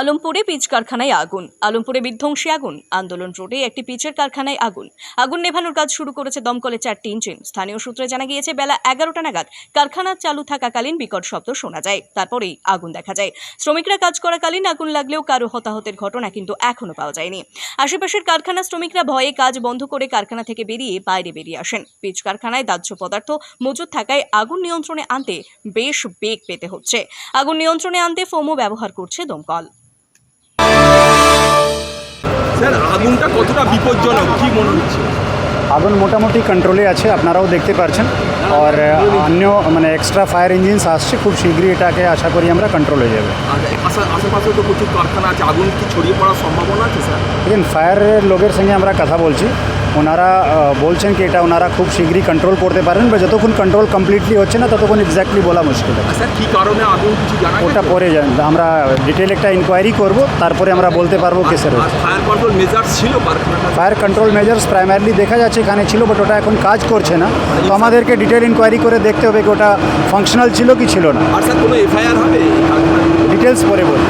আলমপুরে pitch কারখানায় আগুন। আলমপুরে বিধ্বংসী আগুন। আন্দোলন রোডে একটি পিচের কারখানায় আগুন। আগুন নেভানোর কাজ শুরু করেছে দমকলের চারটি ইঞ্জিন। স্থানীয় সূত্রে জানা গিয়েছে, বেলা এগারোটা নাগাদ কারখানা চালু থাকাকালীন বিকট শব্দ শোনা যায়। তারপরেই আগুন দেখা যায়। শ্রমিকরা কাজ করাকালীন আগুন লাগলেও কারও হতাহতের ঘটনা কিন্তু এখনও পাওয়া যায়নি। আশেপাশের কারখানা শ্রমিকরা ভয়ে কাজ বন্ধ করে কারখানা থেকে বেরিয়ে বাইরে বেরিয়ে আসেন। পিচ কারখানায় দাহ্য পদার্থ মজুদ থাকায় আগুন নিয়ন্ত্রণে আনতে বেশ বেগ পেতে হচ্ছে। আগুন নিয়ন্ত্রণে আনতে ফোমও ব্যবহার করছে দমকল। স্যার আগুনটা কতটা বিপজ্জনক? কী মনে হচ্ছে? আগুন মোটামুটি কন্ট্রোলে আছে আপনারাও দেখতে পারছেন। আর অন্য মানে এক্সট্রা ফায়ার ইঞ্জিনস আসছে খুব শীঘ্রই এটাকে আশা করি আমরা কন্ট্রোল হয়ে যাবে। আশেপাশে তো প্রচুর কারখানা আছে আগুন কি ছড়িয়ে পড়ার সম্ভাবনা আছে স্যার? দেখেন ফায়ারের লোকের সঙ্গে আমরা কথা বলছি। ওনারা বলছেন কি এটা ওনারা খুব শীঘ্রই কন্ট্রোল করতে পারেন বা যতক্ষণ কন্ট্রোল কমপ্লিটলি হচ্ছে না ততক্ষণ এক্স্যাক্টলি বলা মুশকিল কি কারণে ওটা পরে যান আমরা ডিটেল একটা ইনকোয়ারি করব তারপরে আমরা বলতে পারব কেসের ফায়ার কন্ট্রোল মেজার ছিল ফায়ার কন্ট্রোল মেজার্স প্রাইমারিলি দেখা যাচ্ছে এখানে ছিল বাট ওটা এখন কাজ করছে না। তো আমাদেরকে ডিটেল ইনকোয়ারি করে দেখতে হবে কি ওটা ফাংশনাল ছিল কি ছিল না। আর স্যার কোনো এফআইআর হবে? ডিটেলস পরে বলব।